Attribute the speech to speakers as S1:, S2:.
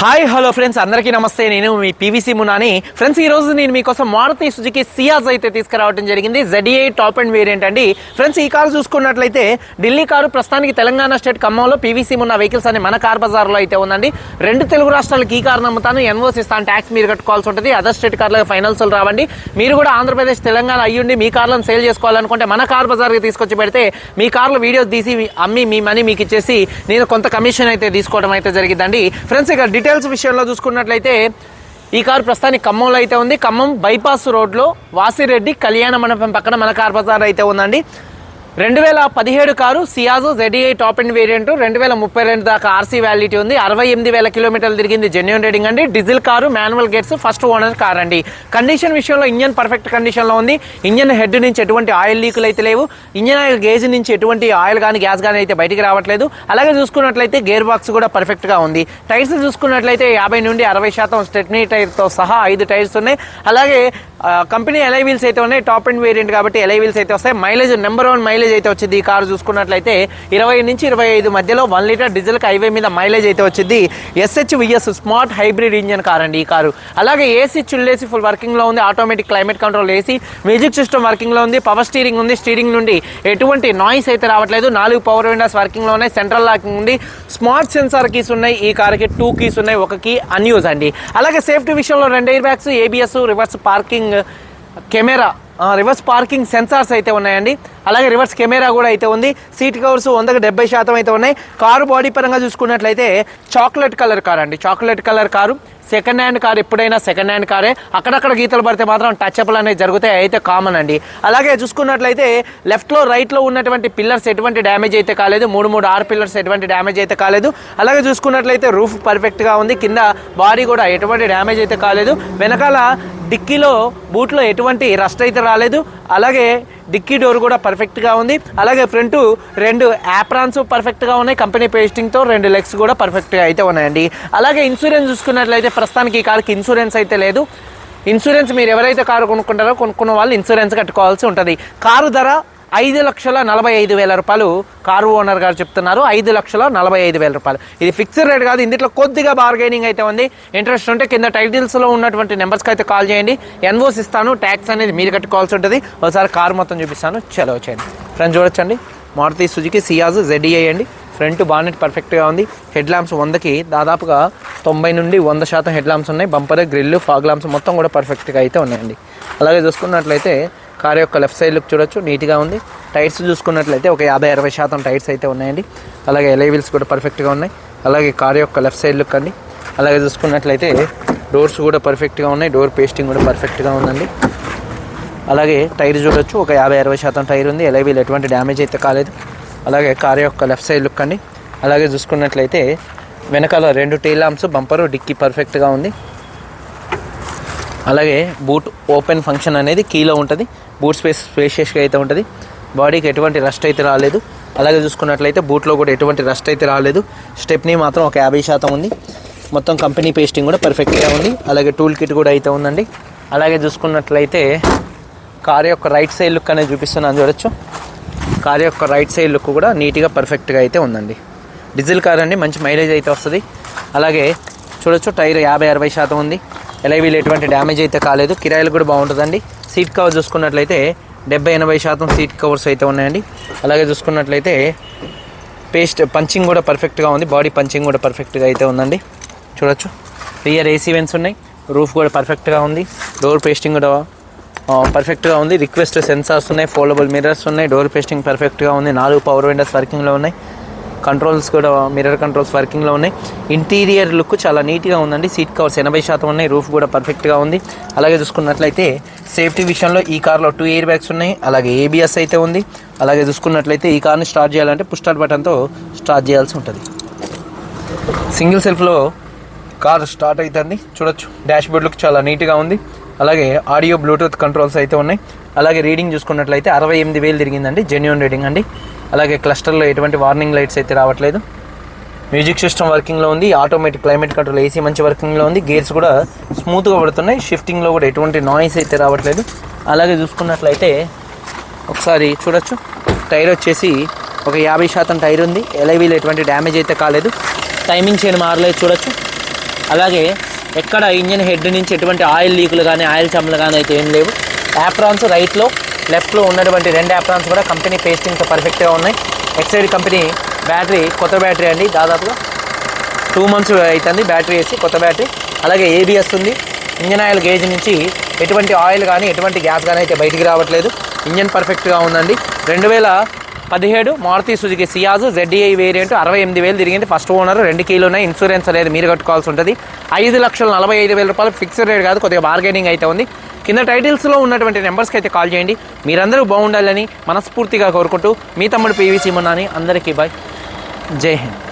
S1: Hi hello friends. అందరికీ నమస్తే. నేను మీ పీవీసీ మునాని. ఫ్రెండ్స్ ఈ రోజు నేను మీకోసం మారుతి సుజుకి సియాజ్ అయితే తీసుకురావడం జరిగింది. జెడ్ఏ టాప్ అండ్ వేరియంట్ అండి. ఫ్రెండ్స్ ఈ కారు చూసుకున్నట్లయితే ఢిల్లీ కారు ప్రస్తుతానికి తెలంగాణ స్టేట్ ఖమ్మంలో పీవీసీ మున్న వెహికల్స్ అని మన కార్ బజార్లో అయితే ఉందండి. రెండు తెలుగు రాష్ట్రాలకు ఈ కారు నమ్ముతాను. ఎన్ఓసి ఇస్తాను ట్యాక్స్ మీరు కట్టుకోవాల్సి ఉంటుంది. అదర్ స్టేట్ కార్లకు ఫైనల్స్ రావండి. మీరు కూడా ఆంధ్రప్రదేశ్ తెలంగాణ అయ్యుండి మీ కార్లను సేల్ చేసుకోవాలనుకుంటే మన కార్ బజార్కి తీసుకొచ్చి పెడితే మీ కార్లో వీడియోస్ తీసి అమ్మి మీ మనీ మీకు ఇచ్చేసి నేను కొంత కమిషన్ అయితే తీసుకోవడం అయితే జరిగిందండి. ఫ్రెండ్స్ ఇక డీటెయిల్స్ విషయంలో చూసుకున్నట్లయితే ఈ కారు ప్రస్తుతానికి ఖమ్మంలో అయితే ఉంది. ఖమ్మం బైపాస్ రోడ్లో వాసిరెడ్డి కళ్యాణ మండపం పక్కన మన కార్ బజార్ అయితే ఉందండి. రెండు వేల పదిహేడు కారు సియాజో జెడిఐ టాప్ అండ్ వేరియంట్ రెండు వేల ముప్పై రెండు దాకా ఆర్సీ వ్యాలిటీ ఉంది. అరవై ఎనిమిది వేల కిలోమీటర్లు తిరిగింది జెన్యున్ రేడింగ్ అండి. డీజిల్ కారు మాన్యువల్ గేట్స్ ఫస్ట్ ఓనర్ కార్ అండి. కండిషన్ విషయంలో ఇంజన్ పర్ఫెక్ట్ కండిషన్లో ఉంది. ఇంజన్ హెడ్ నుంచి ఎటువంటి ఆయిల్ లీకులు అయితే లేవు. ఇంజన్ ఆయిల్ గేజ్ నుంచి ఎటువంటి ఆయిల్ కానీ గ్యాస్ కానీ అయితే బయటికి రావట్లేదు. అలాగే చూసుకున్నట్లయితే గేర్ బాక్స్ కూడా పర్ఫెక్ట్గా ఉంది. టైర్స్ చూసుకున్నట్లయితే యాభై నుండి అరవై శాతం స్టెప్నీ టైర్తో సహా ఐదు టైర్స్ ఉన్నాయి. అలాగే కంపెనీ ఎలై వీల్స్ అయితే ఉన్నాయి. టాప్ అండ్ వేరియంట్ కాబట్టి ఎలై వీల్స్ అయితే వస్తాయి. మైలేజ్ నెంబర్ వన్ మైలేజ్ అయితే వచ్చింది. ఈ కారు చూసుకున్నట్లయితే ఇరవై నుంచి ఇరవై ఐదు మధ్యలో వన్ లీటర్ డీజిల్కి హైవే మీద మైలేజ్ అయితే వచ్చింది. SH VS smart hybrid engine car అండి ఈ కారు. అలాగే ఏసీ చుల్లేసి ఫుల్ వర్కింగ్లో ఉంది. Automatic climate control AC music system వర్కింగ్లో ఉంది. పవర్ స్టీరింగ్ ఉంది. స్టీరింగ్ నుండి ఎటువంటి నాయిస్ అయితే రావట్లేదు. నాలుగు పవర్ విండోస్ వర్కింగ్లో ఉన్నాయి. సెంట్రల్ లాకింగ్ ఉంది. స్మార్ట్ సెన్సార్ కీస్ ఉన్నాయి. ఈ కార్కి టూ కీస్ ఉన్నాయి. ఒక కీ అన్యూజ్ అండి. అలాగే సేఫ్టీ విషయంలో రెండు airbags ABS reverse parking camera reverse parking sensors అయితే ఉన్నాయండి. అలాగే రివర్స్ కెమెరా కూడా అయితే ఉంది. సీట్ కవర్స్ వందకు డెబ్బై శాతం అయితే ఉన్నాయి. కారు బాడీ పరంగా చూసుకున్నట్లయితే చాక్లెట్ కలర్ కార్ అండి. Chocolate colour car second hand car ఎప్పుడైనా సెకండ్ హ్యాండ్ కారే అక్కడక్కడ గీతలు పడితే మాత్రం టచ్ అప్లు అనేవి జరుగుతాయి. అయితే కామన్ అండి. అలాగే చూసుకున్నట్లయితే లెఫ్ట్లో రైట్లో ఉన్నటువంటి పిల్లర్స్ ఎటువంటి డ్యామేజ్ అయితే కాలేదు. మూడు మూడు ఆరు పిల్లర్స్ ఎటువంటి డ్యామేజ్ అయితే కాలేదు. అలాగే చూసుకున్నట్లయితే రూఫ్ పర్ఫెక్ట్గా ఉంది. కింద బాడీ కూడా ఎటువంటి డ్యామేజ్ అయితే కాలేదు. వెనకాల డిక్కీలో బూట్లో ఎటువంటి రస్ట్ అయితే రాలేదు. అలాగే డిక్కీ డోర్ కూడా పర్ఫెక్ట్గా ఉంది. అలాగే ఫ్రంట్ రెండు యాప్రాన్స్ పర్ఫెక్ట్గా ఉన్నాయి. కంపెనీ పేస్టింగ్తో రెండు లెగ్స్ కూడా పర్ఫెక్ట్గా అయితే ఉన్నాయండి. అలాగే ఇన్సూరెన్స్ చూసుకున్నట్లయితే ప్రస్తుతానికి ఈ కార్కి ఇన్సూరెన్స్ అయితే లేదు. ఇన్సూరెన్స్ మీరు ఎవరైతే కారు కొనుక్కుంటారో కొనుక్కున్న వాళ్ళు ఇన్సూరెన్స్ కట్టుకోవాల్సి ఉంటుంది. కారు ధర ఐదు లక్షల నలభై ఐదు వేల రూపాయలు కారు ఓనర్ గారు చెప్తున్నారు. ఐదు లక్షల నలభై ఐదు వేల రూపాయలు. ఇది ఫిక్స్డ్ రేట్ కాదు ఇందులో కొద్దిగా బార్గెనింగ్ అయితే ఉంది. ఇంట్రెస్ట్ ఉంటే కింద టైటిల్స్లో ఉన్నటువంటి నెంబర్స్కి అయితే కాల్ చేయండి. ఎన్వోస్ ఇస్తాను ట్యాక్స్ అనేది మీరు కట్టుకోవాల్సి ఉంటుంది. ఒకసారి కారు మొత్తం చూపిస్తాను. చలో చేయండి. ఫ్రెండ్స్ చూడొచ్చండి. మారుతి సుజుకి సియాజ్ జెడ్ఈఐ అండి. ఫ్రంట్ బానెట్ పర్ఫెక్ట్గా ఉంది. హెడ్ ల్యాంప్స్ వందకి దాదాపుగా తొంభై నుండి వంద శాతం హెడ్ ల్యాంప్స్ ఉన్నాయి. బంపర్ గ్రిల్ ఫాగ్ ల్యాంప్స్ మొత్తం కూడా పర్ఫెక్ట్గా అయితే ఉన్నాయండి. అలాగే చూసుకున్నట్లయితే కార్ యొక్క లెఫ్ట్ సైడ్ లుక్ చూడొచ్చు నీట్గా ఉంది. టైర్స్ చూసుకున్నట్లయితే ఒక యాభై అరవై శాతం టైర్స్ అయితే ఉన్నాయండి. అలాగే ఎలై వీల్స్ కూడా పర్ఫెక్ట్గా ఉన్నాయి. అలాగే కార్ యొక్క లెఫ్ట్ సైడ్ లుక్ అండి. అలాగే చూసుకున్నట్లయితే డోర్స్ కూడా పర్ఫెక్ట్గా ఉన్నాయి. డోర్ పేస్టింగ్ కూడా పర్ఫెక్ట్గా ఉందండి. అలాగే టైర్ చూడొచ్చు ఒక యాభై అరవై శాతం టైర్ ఉంది. ఎలై వీల్ ఎటువంటి డ్యామేజ్ అయితే కాలేదు. అలాగే కార్ యొక్క లెఫ్ట్ సైడ్ లుక్ అండి. అలాగే చూసుకున్నట్లయితే వెనకాల రెండు టైల్ లాంప్స్ బంపరు డిక్కీ పర్ఫెక్ట్గా ఉంది. అలాగే బూట్ ఓపెన్ ఫంక్షన్ అనేది కీలో ఉంటుంది. బూట్ స్పేస్ స్పేషియస్గా అయితే ఉంటుంది. బాడీకి ఎటువంటి రస్ట్ అయితే రాలేదు. అలాగే చూసుకున్నట్లయితే బూట్లో కూడా ఎటువంటి రస్ట్ అయితే రాలేదు. స్టెప్నీ మాత్రం ఒక యాభై శాతం ఉంది. మొత్తం కంపెనీ పేస్టింగ్ కూడా పర్ఫెక్ట్గా ఉంది. అలాగే టూల్ కిట్ కూడా అయితే ఉందండి. అలాగే చూసుకున్నట్లయితే కార్ యొక్క రైట్ సైడ్ లుక్ అనేది చూపిస్తున్నాను చూడొచ్చు. కార్ యొక్క రైట్ సైడ్ లుక్ కూడా నీట్గా పర్ఫెక్ట్గా అయితే ఉందండి. డీజిల్ కార్ అండి మంచి మైలేజ్ అయితే వస్తుంది. అలాగే చూడొచ్చు టైర్ యాభై అరవై శాతం ఉంది. ఎలైవీలు ఎటువంటి డ్యామేజ్ అయితే కాలేదు. కిరాయిలు కూడా బాగుంటుందండి. సీట్ కవర్ చూసుకున్నట్లయితే డెబ్బై ఎనభై శాతం సీట్ కవర్స్ అయితే ఉన్నాయండి. అలాగే చూసుకున్నట్లయితే పేస్ట్ పంచింగ్ కూడా పర్ఫెక్ట్గా ఉంది. బాడీ పంచింగ్ కూడా పర్ఫెక్ట్గా అయితే ఉందండి. చూడొచ్చు. రియర్ ఏసీ వెన్స్ ఉన్నాయి. రూఫ్ కూడా పర్ఫెక్ట్గా ఉంది. డోర్ పేస్టింగ్ కూడా పర్ఫెక్ట్గా ఉంది. రిక్వెస్ట్ సెన్సార్స్ ఉన్నాయి. ఫోల్డబుల్ మిర్రర్స్ ఉన్నాయి. డోర్ పేస్టింగ్ పర్ఫెక్ట్గా ఉంది. నాలుగు పవర్ విండోస్ వర్కింగ్లో ఉన్నాయి. కంట్రోల్స్ కూడా మిర్రర్ కంట్రోల్స్ వర్కింగ్లో ఉన్నాయి. ఇంటీరియర్ లుక్ చాలా నీట్గా ఉందండి. సీట్ కవర్స్ ఎనభై శాతం ఉన్నాయి. రూఫ్ కూడా పర్ఫెక్ట్గా ఉంది. అలాగే చూసుకున్నట్లయితే సేఫ్టీ విషయంలో ఈ కార్లో టూ ఎయిర్ బ్యాగ్స్ ఉన్నాయి. అలాగే ఏబిఎస్ అయితే ఉంది. అలాగే చూసుకున్నట్లయితే ఈ కార్ని స్టార్ట్ చేయాలంటే పుష్టార్ బటన్తో స్టార్ట్ చేయాల్సి ఉంటుంది. సింగిల్ సెల్ఫ్లో కార్ స్టార్ట్ అవుతుంది చూడొచ్చు. డాష్ బోర్డ్ లుక్ చాలా నీట్గా ఉంది. అలాగే ఆడియో బ్లూటూత్ కంట్రోల్స్ అయితే ఉన్నాయి. అలాగే రీడింగ్ చూసుకున్నట్లయితే అరవై ఎనిమిది వేలు తిరిగిందండి. జెన్యున్ రీడింగ్ అండి. అలాగే క్లస్టర్లో ఎటువంటి వార్నింగ్ లైట్స్ అయితే రావట్లేదు. మ్యూజిక్ సిస్టమ్ వర్కింగ్లో ఉంది ఆటోమేటిక్ క్లైమేట్ కంట్రోల్ ఏసీ మంచి వర్కింగ్లో ఉంది గేర్స్ కూడా స్మూత్గా పడుతున్నాయి షిఫ్టింగ్లో కూడా ఎటువంటి నాయిస్ అయితే రావట్లేదు. అలాగే చూసుకున్నట్లయితే ఒకసారి చూడొచ్చు టైర్ వచ్చేసి ఒక యాభై శాతం టైర్ ఉంది ఎలైవీలు ఎటువంటి డ్యామేజ్ అయితే కాలేదు. టైమింగ్ చైన్ మారలేదు చూడొచ్చు. అలాగే ఎక్కడ ఇంజన్ హెడ్ నుంచి ఎటువంటి ఆయిల్ లీకులు కానీ ఆయిల్ చమ్మలు కానీ అయితే ఏం లేవు. యాప్రాన్స్ రైట్లో లెఫ్ట్లో ఉన్నటువంటి రెండు యాప్రాన్స్ కూడా కంపెనీ పేస్టింగ్తో పర్ఫెక్ట్గా ఉన్నాయి. ఎక్సైడ్ కంపెనీ బ్యాటరీ కొత్త బ్యాటరీ అండి. దాదాపుగా టూ మంత్స్ అవుతుంది బ్యాటరీ వేసి కొత్త బ్యాటరీ అలాగే ఏబిఎస్ ఉంది. ఇంజన్ ఆయిల్ గేజ్ నుంచి ఎటువంటి ఆయిల్ కానీ ఎటువంటి గ్యాస్ కానీ అయితే బయటికి రావట్లేదు. ఇంజన్ పర్ఫెక్ట్గా ఉందండి. రెండు వేల పదిహేడు Maruti Suzuki Ciaz ZDI variant అరవై ఎనిమిది వేలు తిరిగింది. ఫస్ట్ ఓనర్ రెండు కీలు ఉన్నాయి ఇన్సూరెన్స్ అనేది మీరు కట్టుకోవాల్సి ఉంటుంది. ఐదు లక్షల నలభై ఐదు వేల రూపాయలు ఫిక్స్డ్ రేట్ కాదు కొద్దిగా బార్గెనింగ్ అయితే ఉంది. కింద టైటిల్స్లో ఉన్నటువంటి నెంబర్స్కి అయితే కాల్ చేయండి. మీరందరూ బాగుండాలని మనస్ఫూర్తిగా కోరుకుంటూ మీ తమ్ముడు పీవీసీ అని అందరికీ బాయ్ జై హింద్.